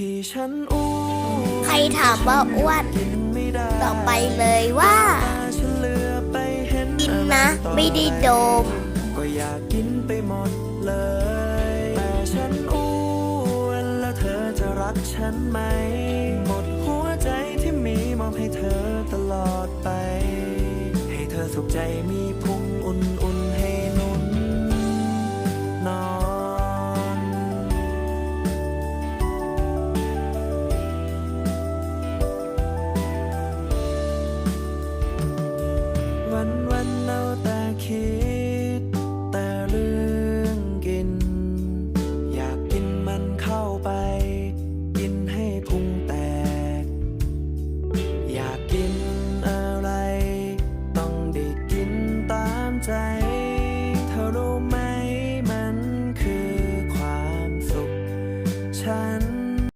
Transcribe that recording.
ที่ฉันอู้ใครถามว่าอ้วนกินไม่ได้ต่อไปเลยว่าแต่ฉันเหลือไปเห็นกินนะอรต่อไม่ได้ดม ก็อยากกินไปหมดเลยแต่ฉันอ้วนแล้วเธอจะรักฉันไหม หมดหัวใจที่มีมอบให้เธอตลอดไป ให้เธอสุขใจมีพุง ใจ เธอรู้ไหมมันคือความสุข ฉัน